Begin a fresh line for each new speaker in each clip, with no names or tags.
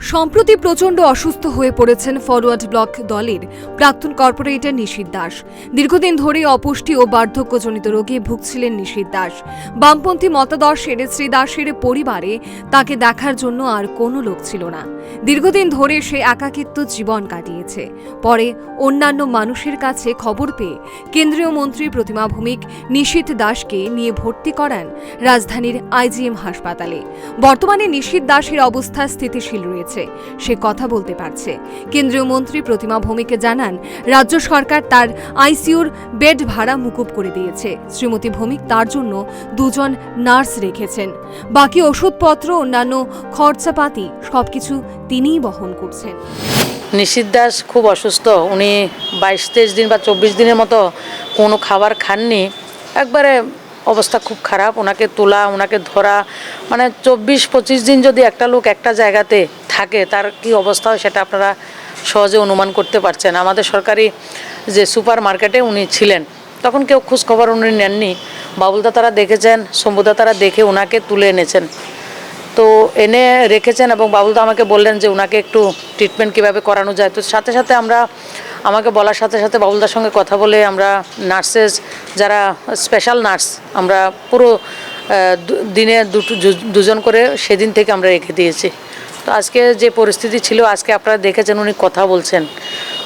সম্প্রতি প্রচণ্ড অসুস্থ হয়ে পড়েছেন ফরওয়ার্ড ব্লক দলের প্রাক্তন কর্পোরেটর নিশীথ দাস। দীর্ঘদিন ধরে অপুষ্টি ও বার্ধক্যজনিত রোগে ভুগছিলেন নিশীথ দাস। বামপন্থী মতাদর্শের, শ্রী দাসের পরিবারে তাকে দেখার জন্য আর কোনো লোক ছিল না। দীর্ঘদিন ধরে সে একাকিত্ব জীবন কাটিয়েছে। পরে অন্যান্য মানুষের কাছে খবর পেয়ে কেন্দ্রীয় মন্ত্রী প্রতিমা ভৌমিক নিশীথ দাসকে নিয়ে ভর্তি করান রাজধানীর আইজিএম হাসপাতালে। বর্তমানে নিশীথ দাসের অবস্থা স্থিতিশীল রয়েছে। সে কথা বলতে পারছে। কেন্দ্রীয় মন্ত্রী প্রতিমা ভৌমিকে জানান, রাজ্য সরকার তার আইসিইউর বেড ভাড়া মুকুব করে দিয়েছে। শ্রীমতী ভৌমিক তার জন্য দুজন নার্স রেখেছেন। বাকি ওষুধপত্র, অন্যান্য খরচাপাতি সবকিছু তিনিই বহন করছেন।
নিশীত দাস খুব অসুস্থ। উনি বাইশ তেইশ দিন বা চব্বিশ দিনের মতো কোনো খাবার খাননি। একবারে অবস্থা খুব খারাপ। ওনাকে তোলা, ওনাকে ধরা মানে চব্বিশ পঁচিশ দিন যদি একটা লোক একটা জায়গাতে থাকে, তার কি অবস্থা হয় সেটা আপনারা সহজে অনুমান করতে পারছেন। আমাদের সরকারি যে সুপার মার্কেটে উনি ছিলেন, তখন কেউ খোঁজ খবর উনি নেননি। বাবুলদা তারা দেখেছেন, শম্ভুদা তারা দেখে ওনাকে তুলে এনেছেন। তো এনে রেখেছেন এবং বাবুলদা আমাকে বললেন যে ওনাকে একটু ট্রিটমেন্ট কীভাবে করানো যায়। তো সাথে সাথে আমরা, আমাকে বলার সাথে সাথে বাবুলদার সঙ্গে কথা বলে আমরা নার্সেস, যারা স্পেশাল নার্স, আমরা পুরো দিনে দুটো দুজন করে সেদিন থেকে আমরা রেখে দিয়েছি। তো আজকে যে পরিস্থিতি ছিল, আজকে আপনারা দেখেছেন উনি কথা বলছেন।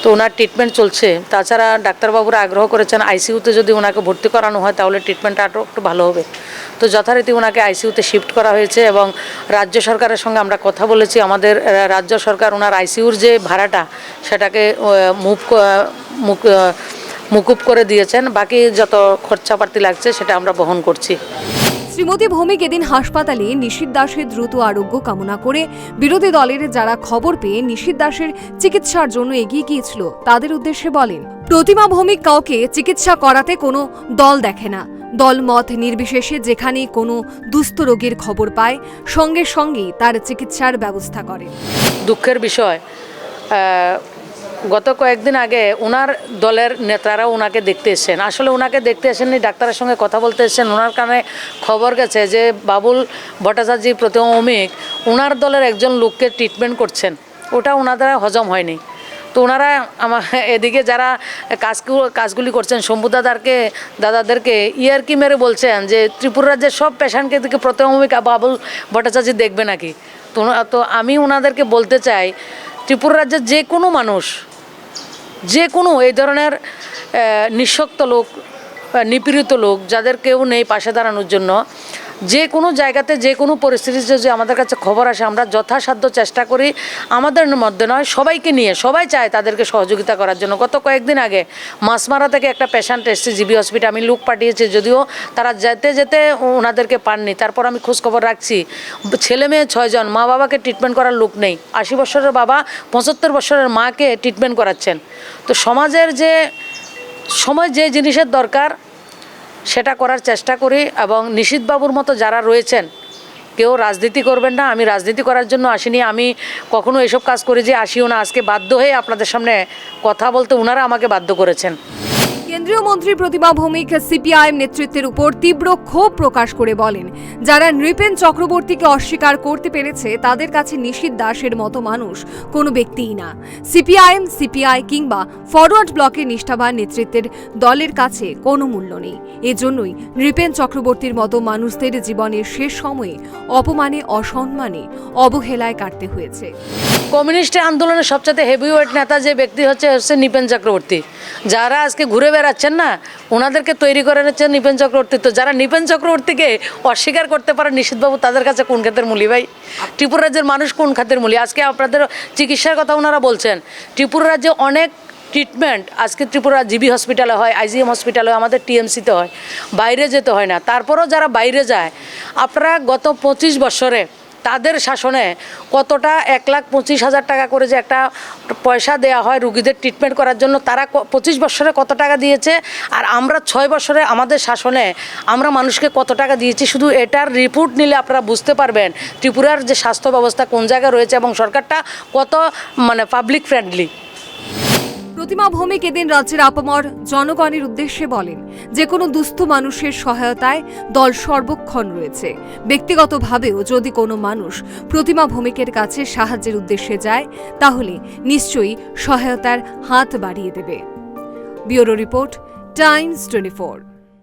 তো ওনার ট্রিটমেন্ট চলছে। তাছাড়া ডাক্তারবাবুরা আগ্রহ করেছেন আইসিইউতে যদি ওনাকে ভর্তি করানো হয়, তাহলে ট্রিটমেন্টটা আরও একটু ভালো হবে। তো যথারীতি ওনাকে আইসিইউতে শিফট করা হয়েছে এবং রাজ্য সরকারের সঙ্গে আমরা কথা বলেছি। আমাদের রাজ্য সরকার ওনার আইসিইউর যে ভাড়াটা, সেটাকে মুভ মুখ মুকুব করে দিয়েছেন। বাকি যত খরচাপাতি লাগছে, সেটা আমরা বহন করছি।
শ্রীমতী ভৌমিক এদিন হাসপাতালে নিশীথ দাসের দ্রুত আরোগ্য কামনা করে বিরোধী দলের যারা খবর পেয়ে নিশীথ দাসের চিকিৎসার জন্য এগিয়ে গিয়েছিল, তাদের উদ্দেশ্যে বলেন, প্রতিমা ভৌমিক কাউকে চিকিৎসা করাতে কোনো দল দেখে না। দল মত নির্বিশেষে যেখানে কোনো দুস্থ রোগীর খবর পায়, সঙ্গে সঙ্গেই তার চিকিৎসার ব্যবস্থা করে।
দুঃখের বিষয় গত কয়েকদিন আগে ওনার দলের নেতারা ওনাকে দেখতে এসেছেন। আসলে ওনাকে দেখতে এসেননি ডাক্তারের সঙ্গে কথা বলতে এসেছেন। ওনার কানে খবর গেছে যে বাবুল ভট্টাচার্য প্রতিমমিক ওনার দলের একজন লোককে ট্রিটমেন্ট করছেন। ওটা ওনাদের হজম হয়নি। তো ওনারা আমার এদিকে যারা কাজগুলো কাজগুলি করছেন, শম্ভু দাদারকে, দাদাদেরকে ইয়ারকি মেরে বলছেন যে ত্রিপুরা রাজ্যের সব পেশেন্টকে দিকে প্রতিমমিক বাবুল ভট্টাচার্য দেখবে নাকি? তো তো আমি ওনাদেরকে বলতে চাই, ত্রিপুরা রাজ্যের যে কোনো মানুষ যে কোনো এই ধরনের নিঃশক্ত লোক নিপীড়িত লোক যাদের কেউ নেই পাশে দাঁড়ানোর জন্য যে কোনো জায়গাতে, যে কোনো পরিস্থিতিতে যদি আমাদের কাছে খবর আসে, আমরা যথাসাধ্য চেষ্টা করি। আমাদের মধ্যে নয়, সবাইকে নিয়ে, সবাই চায় তাদেরকে সহযোগিতা করার জন্য। গত কয়েকদিন আগে মাসমারা থেকে একটা পেশেন্ট এসছে, জিবি হসপিটাল আমি লুক পাঠিয়েছি, যদিও তারা যেতে যেতে ওনাদেরকে পাননি। তারপর আমি খোঁজ খবর রাখছি। ছেলে মেয়ে ছয়জন মা বাবাকে ট্রিটমেন্ট করার লোক নেই। আশি বছরের বাবা, পঁচাত্তর বছরের মাকে ট্রিটমেন্ট করাচ্ছেন। তো সমাজের যে, সময় যে জিনিসের দরকার সেটা করার চেষ্টা করি এবং নিশীথবাবুর মতো যারা রয়েছেন, কেউ রাজনীতি করবেন না, আমি রাজনীতি করার জন্য আসিনি। আমি কখনো এসব কাজ করে যে আসিও না। আজকে বাধ্য হয়ে আপনাদের সামনে কথা বলতে ওনারা আমাকে বাধ্য করেছেন।
কেন্দ্রীয় মন্ত্রী প্রতিমা ভৌমিক সিপিআইএম নেতৃত্বের উপর তীব্র ক্ষোভ প্রকাশ করে বলেন, যারা নৃপেন চক্রবর্তীকে অস্বীকার করতে পেরেছে, তাদের কাছে নিশীথ দাসের মতো মানুষ কোনো ব্যক্তিই না। সিপিআইএম, সিপিআই কিংবা ফরওয়ার্ড ব্লকের নিষ্ঠাবান নেতৃত্বের দলের কাছে কোনো মূল্য নেই। এজন্যই নৃপেন চক্রবর্তীর মতো মানুষদের জীবনের শেষ সময়ে অপমানে, অসম্মানে অবহেলায় কাটতে হয়েছে।
কমিউনিস্ট আন্দোলনের সবচেয়ে হেভিওয়েট নেতা যে ব্যক্তি হচ্ছে হচ্ছে নিপেন চক্রবর্তী। যারা আজকে ঘুরে বেড়াচ্ছেন না ওনাদেরকে তৈরি করে নিচ্ছেন নিপেন চক্রবর্তী। তো যারা নিপেন চক্রবর্তীকে অস্বীকার করতে পারে, নিষিদ্ধবাবু, তাদের কাছে কোন খাতের মূলি ভাই? ত্রিপুরা রাজ্যের মানুষ কোন খাতের মূলি আজকে আপনাদের চিকিৎসার কথা ওনারা বলছেন। ত্রিপুরা রাজ্যে অনেক ট্রিটমেন্ট আজকে ত্রিপুরা জিবি হসপিটালে হয় আইজিএম হসপিটালে হয়, আমাদের টিএমসিতে হয়। বাইরে যেতে হয় না। তারপরেও যারা বাইরে যায়, আপনারা গত পঁচিশ বছরে তাদের শাসনে কতটা এক লাখ পঁচিশ হাজার টাকা করে যে একটা পয়সা দেয়া হয় রুগীদের ট্রিটমেন্ট করার জন্য, তারা পঁচিশ বছরে কত টাকা দিয়েছে? আর আমরা ছয় বছরে আমাদের শাসনে আমরা মানুষকে কত টাকা দিয়েছি? শুধু এটার রিপোর্ট নিলে আপনারা বুঝতে পারবেন ত্রিপুরার যে স্বাস্থ্য ব্যবস্থা কোন জায়গায় রয়েছে এবং সরকারটা কত মানে পাবলিক ফ্রেন্ডলি
প্রতিমা ভৌমিক এদিন রাজ্যের আপামর জনগণের উদ্দেশ্যে বলেন যে কোনো দুস্থ মানুষের সহায়তায় দল সর্বক্ষণ রয়েছে। ব্যক্তিগতভাবেও যদি কোনো মানুষ প্রতিমা ভৌমিকের কাছে সাহায্যের উদ্দেশ্যে যায়, তাহলে নিশ্চয়ই সহায়তার হাত বাড়িয়ে দেবে। Bureau report, Times twenty